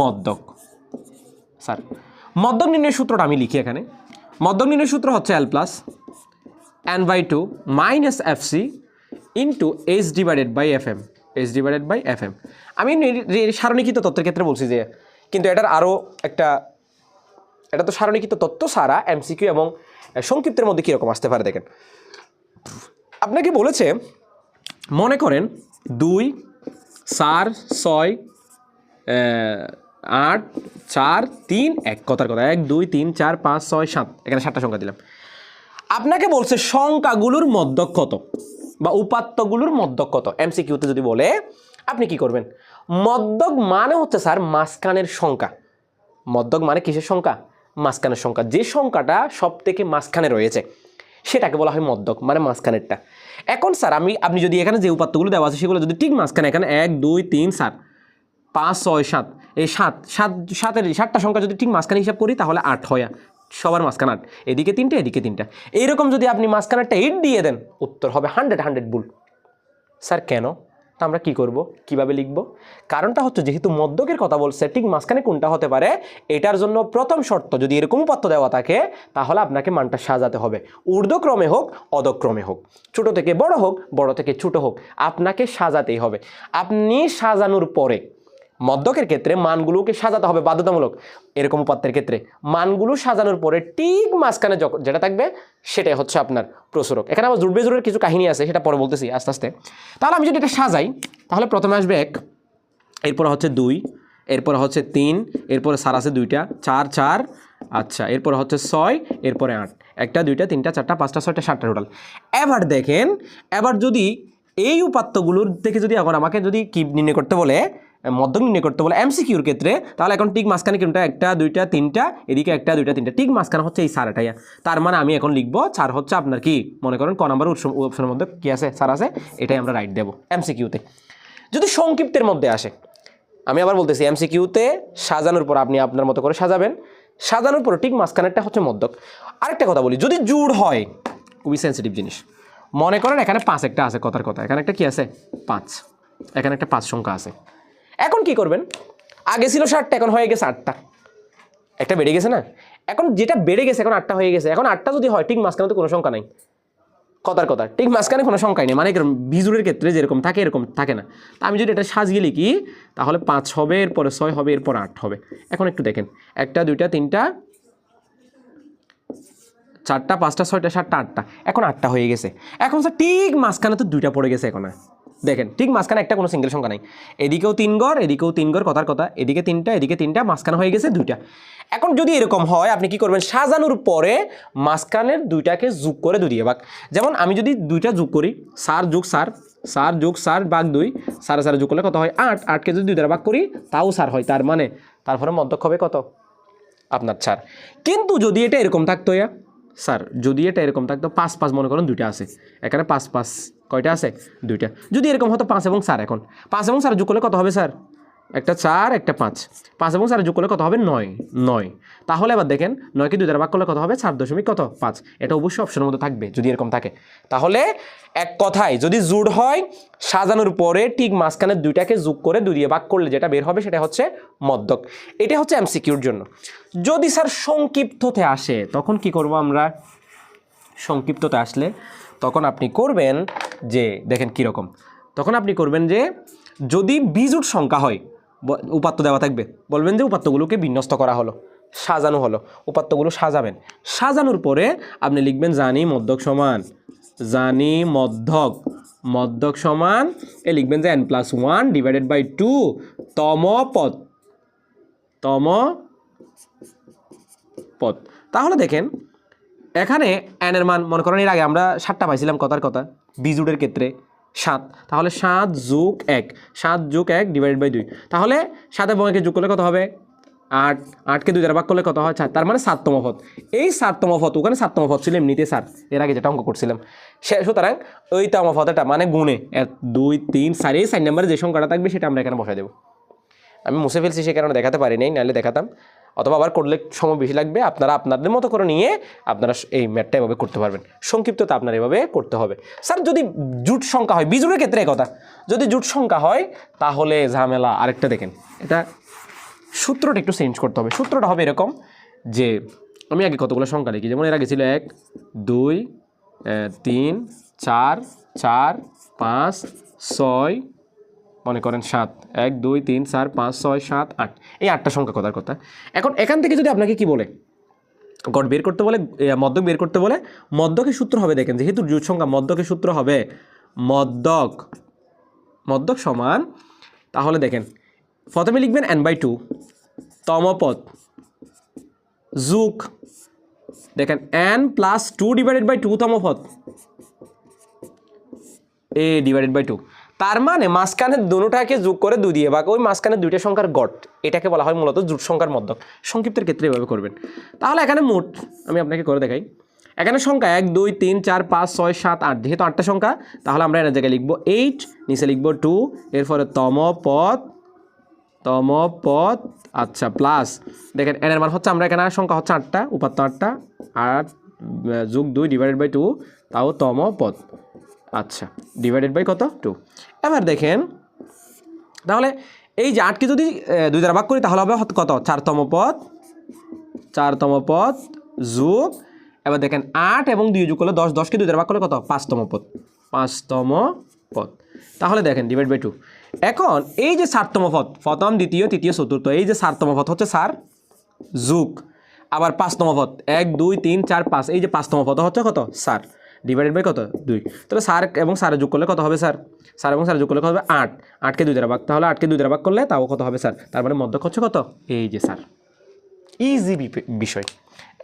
মদ্যক sir মদ্যক নির্ণয়ের সূত্রটা আমি লিখি এখানে। মদ্যক নির্ণয়ের সূত্র হচ্ছে L plus N by two minus F C into H divided by F M H divided by F M আমি সারণীকৃত তত্ত্বের ক্ষেত্রে বলছি যে, কিন্তু এটার আরও একটা, এটা তো সারণীকৃত তত্ত্ব সারা এমসিকিউ এবং সংক্ষিপ্তের মধ্যে কীরকম আসতে পারে দেখেন। আপনাকে বলেছে, মনে করেন দুই, চার, ছয় আট, চার, তিন, এক। কথার কথা, এক, দুই, তিন, চার, পাঁচ, ছয়, সাত। এখানে সাতটা সংখ্যা দিলাম। আপনাকে বলছে সংখ্যাগুলোর মধ্যক কত? বা উপাত্তগুলোর মধ্যক কত? এমসিকিউতে যদি বলে, আপনি কি করবেন? মধ্যক মানে হচ্ছে স্যার মাঝখানের সংখ্যা। মধ্যক মানে কিসের সংখ্যা? মাঝখানের সংখ্যা। যে সংখ্যাটা সব থেকে মাঝখানে রয়েছে, সেটাকে বলা হয় মধ্যক মানে মাঝখানেরটা। এখন স্যার, আমি, আপনি যদি এখানে যে উপাত্তগুলো দেওয়া আছে, সেগুলো যদি ঠিক মাঝখানে, এখানে এক, দুই, তিন সাত পাঁচ, ছয়, সাত। এই সাত সাত, সাতের সাতটা সংখ্যা যদি ঠিক মাঝখানে হিসাব করি, তাহলে আট হয়। সবার মাঝখানে আট। এদিকে তিনটা এদিকে তিনটা। এইরকম যদি আপনি মাঝখানেরটা এইট দিয়ে দেন, উত্তর হবে হান্ড্রেড হান্ড্রেড বুল স্যার, কেন? তা আমরা কি করব? কীভাবে লিখব? কারণটা হচ্ছে যেহেতু মধ্যকের কথা বলছে, ঠিক মাঝখানে কোনটা হতে পারে? এটার জন্য প্রথম শর্ত যদি এরকম উপাত্ত দেওয়া থাকে, তাহলে আপনাকে মানটা সাজাতে হবে। ঊর্ধ্বক্রমে হোক, অধক্রমে হোক। ছোট থেকে বড় হোক, বড় থেকে ছোট হোক। আপনাকে সাজাতেই হবে। আপনি সাজানোর পরে মধ্যকের ক্ষেত্রে মানগুলোকে সাজাতে হবে বাধ্যতামূলক। এরকম উপাত্তের ক্ষেত্রে মানগুলো সাজানোর পরে ঠিক মাঝখানে যেটা থাকবে সেটাই হচ্ছে আপনার প্রসরক এখানে আমার জুড়বে জুড়ের কিছু কাহিনী আছে, সেটা পরে বলতেছি আস্তে আস্তে। তাহলে আমি যদি এটা সাজাই, তাহলে প্রথমে আসবে এক, এরপর হচ্ছে দুই, এরপর হচ্ছে তিন, এরপরে সার আছে দুইটা, চার চার আচ্ছা এরপর হচ্ছে ছয়, এরপরে আট। একটা, দুইটা, তিনটা, চারটা, পাঁচটা, ছয়টা, সাতটা টোটাল এবার দেখেন, এবার যদি এই উপাত্তগুলোর থেকে যদি এখন আমাকে যদি কি নির্ণয় করতে বলে মধ্যম নির্ণয় করতে বলে এমসিকিউর ক্ষেত্রে, তাহলে এখন ঠিক মাঝখানে কোনটা একটা, দুইটা, তিনটা, এদিকে একটা, দুইটা, তিনটা, ঠিক মাঝখানে হচ্ছে এই সারাটাই তার মানে আমি এখন লিখব চার হচ্ছে আপনার কি? মনে করেন ক নাম্বার অপশনের মধ্যে কি আছে? সার আছে? এটাই আমরা রাইট দেবো এমসিকিউতে যদি সংক্ষিপ্তের মধ্যে আসে, আমি আবার বলতেছি এমসিকিউতে সাজানোর পর আপনি আপনার মতো করে সাজাবেন। সাজানোর পর ঠিক মাঝখানেরটা হচ্ছে মধ্যক। আরেকটা কথা বলি, যদি জুড় হয়, খুবই সেন্সিটিভ জিনিস। মনে করেন এখানে পাঁচ একটা আছে কথার কথা। এখানে একটা কি আছে? পাঁচ। এখানে একটা পাঁচ সংখ্যা আছে। এখন কি করবেন? আগে ছিল ষাটটা, এখন হয়ে গেছে আটটা। একটা বেড়ে গেছে না? এখন যেটা বেড়ে গেছে, এখন আটটা হয়ে গেছে। এখন আটটা যদি হয়, ঠিক মাঝখানে তো কোনো সংখ্যা নাই। কথার কথা, ঠিক মাঝখানে কোনো সংখ্যাই নেই। মানে বিজুরের ক্ষেত্রে যেরকম থাকে, এরকম থাকে না। তা আমি যদি এটা সাজিয়ে লিখি, তাহলে পাঁচ হবে, এরপরে ছয় হবে, এরপর আট হবে। এখন একটু দেখেন। একটা, দুইটা, তিনটা, চারটা, পাঁচটা, ছয়টা, সাতটা, আটটা। এখন আটটা হয়ে গেছে। এখন স্যার ঠিক মাঝখানে তো দুইটা পড়ে গেছে এখন। দেখেন, ঠিক মাঝখানে একটা কোনো সিঙ্গেল সংখ্যা নাই। এদিকেও তিন গড়, এদিকেও তিন গড়, কথার কথা। এদিকে তিনটা এদিকে তিনটা, মাঝখানে হয়ে গেছে দুইটা। এখন যদি এরকম হয়, আপনি কি করবেন? সাজানোর পরে মাঝখানের দুইটাকে যোগ করে দুই দিয়ে যেমন আমি যদি দুইটা যোগ করি সার যোগ সার সার যোগ সার বাঘ দুই সাড়ে সাড়ে যোগ করলে কত হয়? আট। আটকে যদি দুই দ্বারা করি, তাও সার হয়। তার মানে তারপরে মন্তব্য হবে কত? আপনার ছাড় কিন্তু যদি এটা এরকম থাকতো ইয়া স্যার, যদি এটা এরকম থাকতো পাঁচ পাঁচ মনে করেন দুইটা আছে। এখানে পাঁচ পাঁচ কয়টা আছে? দুইটা। যদি এরকম হতো পাঁচ এবং স্যার এখন। পাঁচ এবং স্যার যোগ করলে কত হবে, স্যার? একটা চার, একটা পাঁচ। পাঁচ এবং চার যোগ করলে কত হবে? নয়। নয়। তাহলে এবার দেখেন, নয়কে দুই দ্বারা ভাগ করলে কত হবে? চার দশমিক কত? পাঁচ। এটা অবশ্যই অপশনের মধ্যে থাকবে, যদি এরকম থাকে। তাহলে এক কথায়, যদি জুড় হয়, সাজানোর পরে ঠিক মাঝখানে দুইটাকে যোগ করে দুই দিয়ে ভাগ করলে যেটা বের হবে সেটা হচ্ছে মদ্যক। এটা হচ্ছে এমসিকিউর জন্য। যদি স্যার সংক্ষিপ্ততে আসে, তখন কি করব আমরা? সংক্ষিপ্ততে আসলে তখন আপনি করবেন যে, দেখেন কীরকম। তখন আপনি করবেন যে, যদি বিজুট সংখ্যা হয় উপাত্ত দেওয়া থাকবে। বলবেন যে উপাত্তগুলোকে বিন্যস্ত করা হলো, সাজানো হলো। উপাত্তগুলো সাজাবেন। সাজানোর পরে আপনি লিখবেন জানি মধ্যক সমান, জানি মধ্যক মধ্যক সমান, এ লিখবেন যে N plus one divided by two তম পদ তম পদ তাহলে দেখেন, এখানে এন এর মান মনে করেন এর আগে আমরা সাতটা পাইছিলাম কথার কথা বিজুডের ক্ষেত্রে। সাত। তাহলে সাত যোগ এক। সাত যোগ এক ডিভাইডেড বাই দুই। তাহলে সাত এবং একে যোগ করলে কত হবে? আট। আটকে দুই দ্বারা ভাগ করলে কত হয়? চার। তার মানে সাততম পদ এই সাততম পদ ওখানে সাততম পদ ছিল এমনিতে স্যার এর আগে যেটা অঙ্ক করছিলাম। সে সুতরাং ওই তম পদটা মানে গুণে। এক, দুই, তিন, চার, এই চার নম্বরে যে সংখ্যাটা থাকবে সেটা আমরা এখানে বসাই দেবো। আমি মুছে ফেলছি, সে কারণে দেখাতে পারি নাই, নাহলে দেখাতাম। অথবা আবার করলে সময় বেশি লাগবে, আপনারা আপনাদের মতো করে নিয়ে আপনারা এই ম্যাটটা এভাবে করতে পারবেন। সংক্ষিপ্ততা আপনার এভাবে করতে হবে। স্যার, যদি জুট সংখ্যা হয় বিজুরের ক্ষেত্রে কথা। যদি জুট সংখ্যা হয়, তাহলে ঝামেলা আরেকটা দেখেন। এটা সূত্রটা একটু চেঞ্জ করতে হবে। সূত্রটা হবে এরকম যে, আমি আগে কতগুলো সংখ্যা লিখি? যেমন এর আগে ছিল এক, দুই তিন, চার চার, পাঁচ, ছয় মনে করেন সাত, এক, দুই, তিন, চার, পাঁচ, ছয়, সাত, আট। এই আটটা সংখ্যা কথার কথা। এখন এখান থেকে যদি আপনাকে কি বলে, গড় বের করতে বলে মদ্যক বের করতে বলে, মদ্যকের সূত্র হবে দেখেন, যেহেতু জুট সংখ্যা মদ্যকের সূত্র হবে মদ্যক মদ্যক সমান, তাহলে দেখেন, প্রথমে লিখবেন এন বাই টু তমপদ জুক দেখেন N plus two divided by two তমপদ এ ডিভাইডেড বাই টু তার মানে মাঝখানের দুটাকে যোগ করে দুই দিয়ে ভাগ, ওই মাঝখানের দুইটা সংখ্যার গড়, এটাকে বলা হয় মূলত জোট সংখ্যার মধ্যক। সংক্ষিপ্তের ক্ষেত্রে এভাবে করবেন। তাহলে এখানে মোট, আমি আপনাকে করে দেখাই। এখানে সংখ্যা এক, দুই, তিন, চার, পাঁচ, ছয়, সাত, আট, যেহেতু আটটা সংখ্যা, তাহলে আমরা এর জায়গায় লিখব এইট, নিচে লিখব টু, এরপরে তম পথ তম পথ আচ্ছা প্লাস। দেখেন এন এর মান হচ্ছে আমরা এখানে, সংখ্যা হচ্ছে আটটা, উপাত্ত আটটা, আট, যোগ দুই ডিভাইডেড বাই টু তাও তম পদ আচ্ছা ডিভাইডেড বাই কত? টু এবার দেখেন, তাহলে এই যে আটকে যদি দুই দ্বারা ভাগ করি, তাহলে হবে কত? চারতম পদ। চারতম পদ যোগ, এবার দেখেন আট এবং দুই যোগ করলে দশ, দশকে দুই দ্বারা ভাগ করলে কত? পাঁচতম পদ। পাঁচতম পদ। তাহলে দেখেন ডিভাইড বাই টু এখন এই যে সাততম পদ, প্রথম, দ্বিতীয়, তৃতীয়, চতুর্থ, এই যে সাততম পদ হচ্ছে সার যুগ। আবার পাঁচতম পদ, এক, দুই, তিন, চার, পাঁচ, এই যে পাঁচতম পদ হচ্ছে কত? স্যার ডিভাইডেড বাই কত? দুই। তাহলে স্যার এবং স্যার যোগ করলে কত হবে স্যার স্যার এবং স্যার যোগ করলে কত হবে? আট। আটকে দুই দ্বারা ভাগ, তাহলে আটকে দুই দ্বারা ভাগ করলে তাও কত হবে স্যার তার মানে মধ্যক হচ্ছে কত? এই যে স্যার ইজি বিষয়।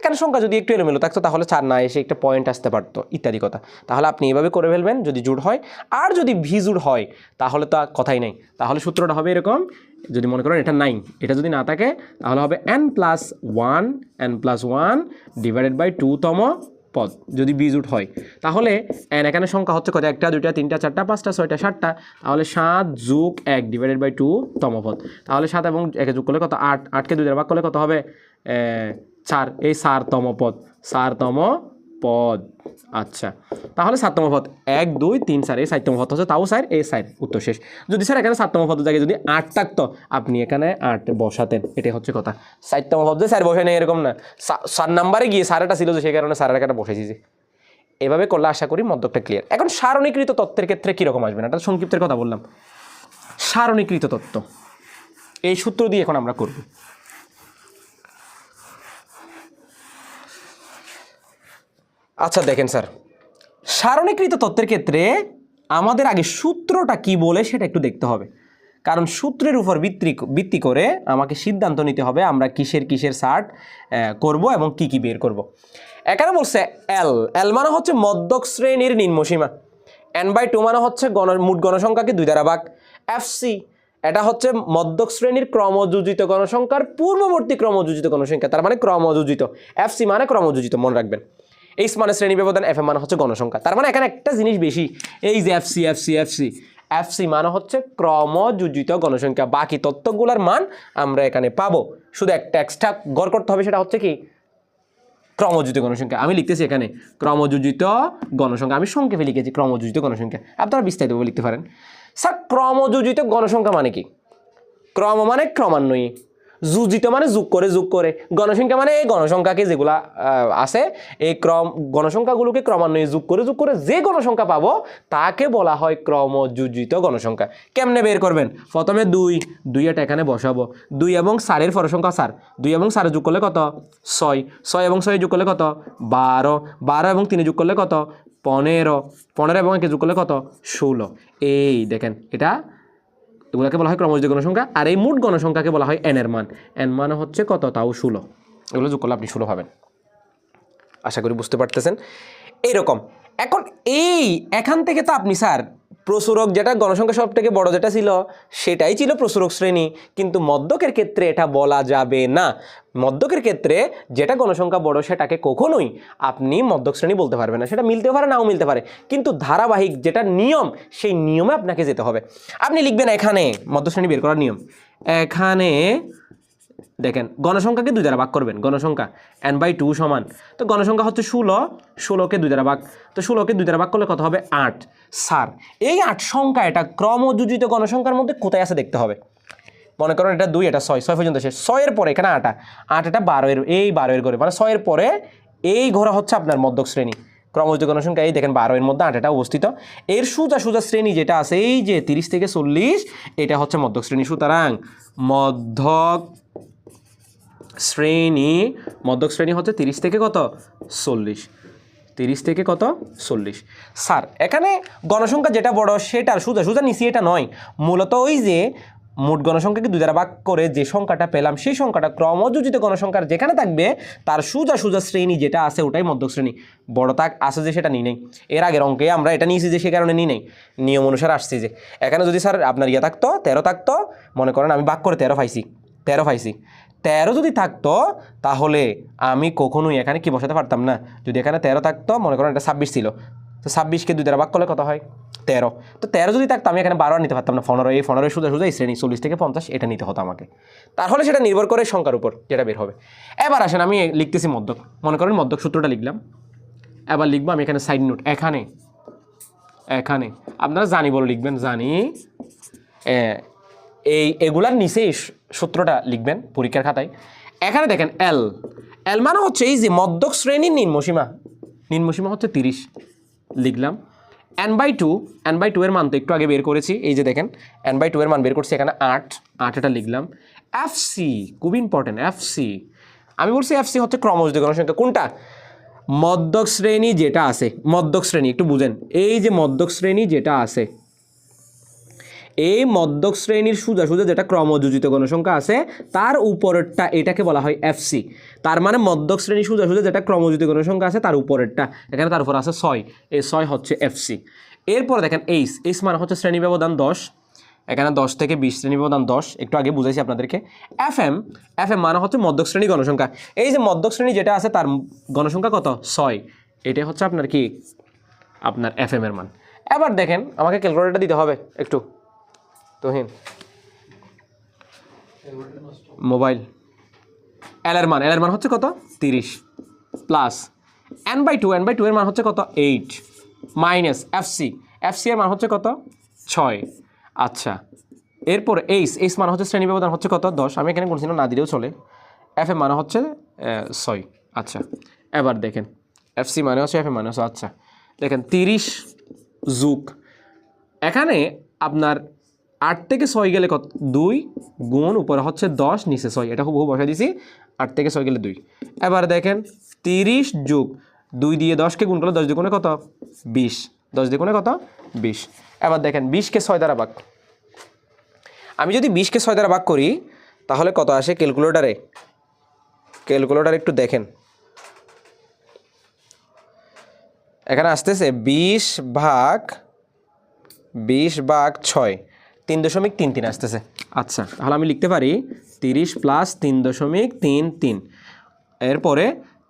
এখানে সংখ্যা যদি একটু এলোমেলো থাকতো, তাহলে চার না এসে একটা পয়েন্ট আসতে পারতো, ইত্যাদি কথা। তাহলে আপনি এভাবে করে ফেলবেন, যদি জুড় হয়। আর যদি ভি জুড় হয়, তাহলে তো কথাই নেই। তাহলে সূত্রটা হবে এরকম, যদি মনে করেন এটা নাইন এটা যদি না থাকে, তাহলে হবে N plus one N plus one divided by two তম পদ যদি বিজুট হয়। তাহলে এখানে সংখ্যা হচ্ছে কত? একটা, দুইটা, তিনটা, চারটা, পাঁচটা, ছয়টা, সাতটা। তাহলে সাত যুগ এক ডিভাইডেড বাই টু তমপদ। তাহলে সাত এবং একে যুগ করলে কত? আট। আটকে দুই দ্বারা ভাগ করলে কত হবে? চার। এই সারতম পদ সারতম পদ। আচ্ছা তাহলে সাততম পদ। এক, দুই, তিন স্যার এই সাততম পদ হচ্ছে তাও স্যার, এই সাইড উত্তর শেষ। যদি স্যার এখানে সাততম পদের জায়গায় যদি আট থাকতো, আপনি এখানে আট বসাতেন, এটাই হচ্ছে কথা। সাততম পদ যে স্যার বসে নেই এরকম না। সার নাম্বারে গিয়ে স্যারটা ছিল যে সেই কারণে স্যারের এখানে বসেছি যে। এভাবে করলে আশা করি মদ্যকটা ক্লিয়ার এখন সারণীকৃত তত্ত্বের ক্ষেত্রে কীরকম আসবে না? এটা সংক্ষিপ্তের কথা বললাম। সারণীকৃত তত্ত্ব। এই সূত্র দিয়ে এখন আমরা করব। আচ্ছা দেখেন স্যার। সারণীকৃত তত্ত্বের ক্ষেত্রে আমাদের আগে সূত্রটা কি বলে সেটা একটু দেখতে হবে। কারণ সূত্রের উপর ভিত্তি ভিত্তি করে আমাকে সিদ্ধান্ত নিতে হবে আমরা কিসের কিসের সার্ট করব এবং কি কি বের করব। এখানে বলছে এল এল মানে হচ্ছে মধ্যক শ্রেণির নিম্নসীমা এন বাই টু মানে হচ্ছে গণ মোট গণসংখ্যাকে দুই দ্বারা ভাগ। এফ সি এটা হচ্ছে মধ্যক শ্রেণির ক্রমযোজিত গণসংখ্যার পূর্ববর্তী ক্রমযোজিত গণসংখ্যা, তার মানে ক্রমযোজিত। এফ সি মানে ক্রমযোজিত, মনে রাখবেন। এইচ মানে শ্রেণি ব্যবধান, এফ এম মানে হচ্ছে গণসংখ্যা। তার মানে এখানে একটা জিনিস বেশি, এই যে F C F C F C F C মানে হচ্ছে ক্রমযোজিত গণসংখ্যা। বাকি তত্ত্বগুলোর মান আমরা এখানে পাবো। শুধু একটা এক্সট্রা গড় করতে হবে, সেটা হচ্ছে কি? ক্রমযোজিত গণসংখ্যা। আমি লিখতেছি এখানে, ক্রমযোজিত গণসংখ্যা। আমি সংক্ষেপে লিখেছি ক্রমযোজিত গণসংখ্যা। আপনারা বিস্তারিতভাবে লিখতে পারেন। স্যার, ক্রমযোজিত গণসংখ্যা মানে কি? ক্রম মানে ক্রমান্বয়ী। যুজিত মানে যুগ করে যুগ করে গণসংখ্যা মানে এই গণসংখ্যাকে যেগুলা আছে, এই ক্রম গণসংখ্যাগুলোকে ক্রমান্বয়ে যুগ করে যুগ করে যে গণসংখ্যা পাবো, তাকে বলা হয় ক্রমযোজিত গণসংখ্যা। কেমনে বের করবেন প্রথমে দুই দুই এটা এখানে বসাবো। দুই এবং সারের পরসংখ্যা সার দুই এবং সারে যোগ করলে কত? ছয়। ছয় এবং ছয় যোগ করলে কত? বারো বারো এবং তিনে যোগ করলে কত? পনেরো পনেরো এবং একে যোগ করলে কত? ষোলো। এই দেখেন, এটা এগুলোকে বলা হয় ক্রমযোজিত গণসংখ্যা, আর এই মোট গণসংখ্যাকে বলা হয় এনের মান। এন মানে হচ্ছে কত? তাও ষোলো। এগুলো যোগ করলে আপনি ষোলো পাবেন। আশা করি বুঝতে পারতেছেন। এইরকম। এখন এই, এখান থেকে তো আপনি, স্যার প্রসূরক যেটা গণসংখ্যা সব থেকে বড় যেটা ছিল, সেটাই ছিল প্রসূরক শ্রেণি। কিন্তু মদ্যকের ক্ষেত্রে এটা বলা যাবে না। মদ্যকের ক্ষেত্রে যেটা গণসংখ্যা বড়, সেটাকে কখনোই আপনি মদ্যক শ্রেণি বলতে পারবেন না। সেটা মিলতে পারে, নাও মিলতে পারে। কিন্তু ধারাবাহিক যেটা নিয়ম, সেই নিয়মে আপনাকে যেতে হবে। আপনি লিখবেন এখানে মদ্যশ্রেণী বের করার নিয়ম। এখানে দেখেন গণসংখ্যাকে দুই দ্বারা ভাগ করবেন? গণসংখ্যা এন বাই টু সমান। তো গণসংখ্যা হচ্ছে ষোলো, ষোলোকে দুই দ্বারা ভাগ। তো ষোলোকে দুই দ্বারা ভাগ করলে কত হবে? আট। স্যার, এই আট সংখ্যা, এটা ক্রমযোজিত গণসংখ্যার মধ্যে কোথায় আছে দেখতে হবে? মনে করেন এটা দুই, এটা ছয় ছয় পর্যন্ত শেষ। ছয়ের পরে এখানে আটা। আট আটাটা বারোয়ের, এই বারোয়ের ঘরে মানে ছয়ের পরে এই ঘোরা হচ্ছে আপনার মধ্যক শ্রেণি। ক্রমযুক্ত গণসংখ্যা, এই দেখেন বারো এর মধ্যে আটাটা অবস্থিত। এর সোজা সোজা শ্রেণি যেটা আছে, এই যে তিরিশ থেকে চল্লিশ, এটা হচ্ছে মধ্যক শ্রেণি। সুতরাং মধ্যক শ্রেণি, মধ্যক শ্রেণি হচ্ছে তিরিশ থেকে কত? চল্লিশ। তিরিশ থেকে কত? চল্লিশ। স্যার, এখানে গণসংখ্যা যেটা বড় সেটার সোজা সোজা নিচে এটা নয়। মূলত ওই যে মোট গণসংখ্যাকে দুই দ্বারা ভাগ করে যে সংখ্যাটা পেলাম, সেই সংখ্যাটা ক্রমযোজিত গণসংখ্যার যেখানে থাকবে, তার সোজা সোজা শ্রেণি যেটা আছে ওটাই মধ্যক শ্রেণি। বড় তাক আছে যে সেটা নিই নেই। এর আগের অঙ্কে আমরা এটা নিয়েছি যে সে কারণে নিই নেই। নিয়ম অনুসারে আসছি যে। এখানে যদি স্যার আপনার ইয়ে থাকতো, তেরো থাকতো, মনে করেন আমি ভাগ করে তেরো পাইছি তেরো পাইছি। তেরো যদি থাকতো, তাহলে আমি কখনোই এখানে কি বসাতে পারতাম না। যদি এখানে তেরো থাকতো, মনে করেন এটা ছাব্বিশ ছিল। তো ছাব্বিশকে দুই দ্বারা ভাগ করলে কত হয়? তেরো। তো তেরো যদি থাকতো, আমি এখানে বারো নিতে পারতাম না। পনেরো, এই পনেরো সোজা সোজা শ্রেণি, চল্লিশ থেকে পঞ্চাশ, এটা নিতে হতো আমাকে। তাহলে সেটা নির্ভর করে সংখ্যার উপর, যেটা বের হবে। এবার আসেন, আমি লিখতেছি মদ্যক মনে করেন মদ্যক সূত্রটা লিখলাম। এবার লিখব আমি এখানে সাইড নোট এখানে। এখানে। আপনারা জানি বলে লিখবেন, জানি এই এগুলার নিচেই সূত্রটা লিখবেন পরীক্ষার খাতায়। এখানে দেখেন এল এল মানে হচ্ছে এই যে মধ্যক শ্রেণির নিম্নসীমা। নিম্নসীমা হচ্ছে তিরিশ। লিখলাম। N by two N by two এর মান তো একটু আগে বের করেছি। এই যে দেখেন এন বাই টু এর মান বের করছি এখানে আট। আট এটা লিখলাম। এফ সি খুব ইম্পর্টেন্ট এফ সি আমি বলছি এফ সি হচ্ছে ক্রমশ ক্রমযোজিত গণসংখ্যা কোনটা? মধ্যক শ্রেণি যেটা আছে, মধ্যক শ্রেণি, একটু বুঝেন। এই যে মধ্যক শ্রেণি যেটা আছে এই মধ্যক শ্রেণির সোজা সোজা যেটা ক্রমযোজিত গণসংখ্যা আছে, তার উপরেরটা এটাকে বলা হয় এফসি তার মানে মধ্যক শ্রেণি সোজা সোজা যেটা ক্রমযোজিত গণসংখ্যা আছে, তার উপরেরটা। এখানে তার উপর আছে ছয়। এই ছয় হচ্ছে এফসি এরপর দেখেন এইস এইস মানে হচ্ছে শ্রেণি ব্যবধান দশ। এখানে দশ থেকে বিশ শ্রেণি ব্যবধান দশ। একটু আগে বুঝাইছি আপনাদেরকে। এফ এম এফ এম মানে হচ্ছে মধ্যক শ্রেণি গণসংখ্যা। এই যে মধ্যক শ্রেণি যেটা আছে, তার গণসংখ্যা কত? ছয়। এটাই হচ্ছে আপনার কি? আপনার এফ এম এর মান। এবার দেখেন, আমাকে ক্যালকুলেটর দিতে হবে একটু। তোহিন। মোবাইল। এল এর মান এল এর মান হচ্ছে কত? তিরিশ। Plus N by two N by two এর মান হচ্ছে কত? Eight minus F C F C এর মান হচ্ছে কত? ছয়। আচ্ছা। এরপর এইস এইস মান হচ্ছে শ্রেণি ব্যবধান হচ্ছে কত? দশ। আমি এখানে কোনো না দিলেও চলে। এফ এম মানে হচ্ছে ছয়। আচ্ছা। এবার দেখেন। এফ সি মানে হচ্ছে এফ এম মানে হচ্ছে আচ্ছা। দেখেন, তিরিশ যুগ। এখানে আপনার আট থেকে ছয় গেলে কত? দুই গুণ উপরে হচ্ছে দশ, নিচে ছয়। এটা খুব বসা দিছি। আট থেকে ছয় গেলে দুই। এবার দেখেন, তিরিশ যুগ দুই দিয়ে দশকে গুণ করলে দশ দুগুণে কত? বিশ। দশ দুগুণে কত? বিশ। এবার দেখেন, বিশকে ছয় দ্বারা ভাগ। আমি যদি বিশকে ছয় দ্বারা ভাগ করি, তাহলে কত আসে? ক্যালকুলেটারে। ক্যালকুলেটার একটু দেখেন। এখানে আসতেছে বিশ ভাগ বিশ ভাগ ছয়। তিন দশমিক তিন তিন আসতেছে। আচ্ছা তাহলে আমি লিখতে পারি তিরিশ প্লাস তিন দশমিক তিন তিন। এরপরে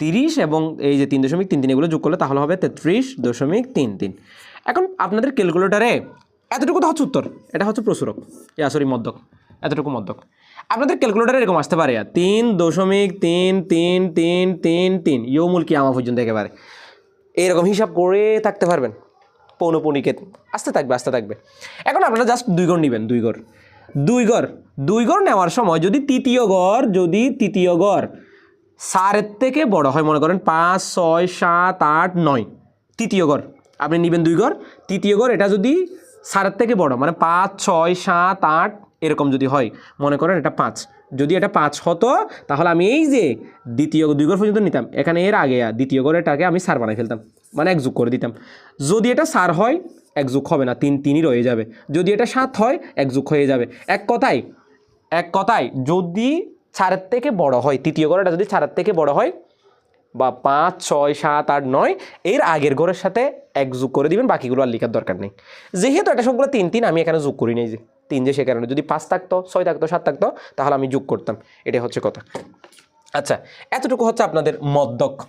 তিরিশ এবং এই যে তিন দশমিক তিন তিন এগুলো যোগ করলে তাহলে হবে তেত্রিশ দশমিক তিন তিন। এখন আপনাদের ক্যালকুলেটারে এতটুকু তো হচ্ছে উত্তর, এটা হচ্ছে প্রচুরক ইয়া সরি মদ্যক। এতটুকু মদ্যক। আপনাদের ক্যালকুলেটারে এরকম আসতে পারে তিন দশমিক তিন তিন তিন তিন তিন, ইয়মুল কি আমা পর্যন্ত একেবারে। এইরকম হিসাব করে থাকতে পারবেন। পৌনপণিকে আসতে থাকবে আসতে থাকবে। এখন আপনারা জাস্ট দুই গড় নেবেন, দুই গড়। দুই গড় দুই গড় নেওয়ার সময় যদি তৃতীয় গড়, যদি তৃতীয় গড় সারের থেকে বড় হয়, মনে করেন পাঁচ, ছয়, সাত, আট, নয়, তৃতীয় গড়, আপনি নেবেন দুই গড়। তৃতীয় গড়, এটা যদি সারের থেকে বড় মানে পাঁচ, ছয়, সাত, আট, এরকম যদি হয়, মনে করেন এটা পাঁচ। যদি এটা পাঁচ হতো, তাহলে আমি এই যে দ্বিতীয়, দুই গড় পর্যন্ত নিতাম, এখানে এর আগে, দ্বিতীয় গড়েটাকে আমি সার বানাই ফেলতাম। মানে এক যোগ করে দিতাম। যদি এটা সার হয়, এক যোগ হবে না, তিন তিনই রয়ে যাবে। যদি এটা সাত হয়, এক যোগ হয়ে যাবে। এক কথায় এক কথায়, যদি চারের থেকে বড় হয়, তৃতীয় গড়টা যদি চারের থেকে বড় হয়, বা পাঁচ, ছয়, সাত, আট, নয়, এর আগের ঘরের সাথে এক যোগ করে দিবেন, বাকিগুলো আর লেখার দরকার নেই। যেহেতু এটা সবগুলো তিন তিন, আমি এখানে যোগ করি নাই যে। তিন যে সে কারণে। যদি পাঁচ থাকতো, ছয় থাকতো, সাত থাকতো, তাহলে আমি যোগ করতাম। এটাই হচ্ছে কথা। আচ্ছা এতটুকু হচ্ছে আপনাদের মদ্যক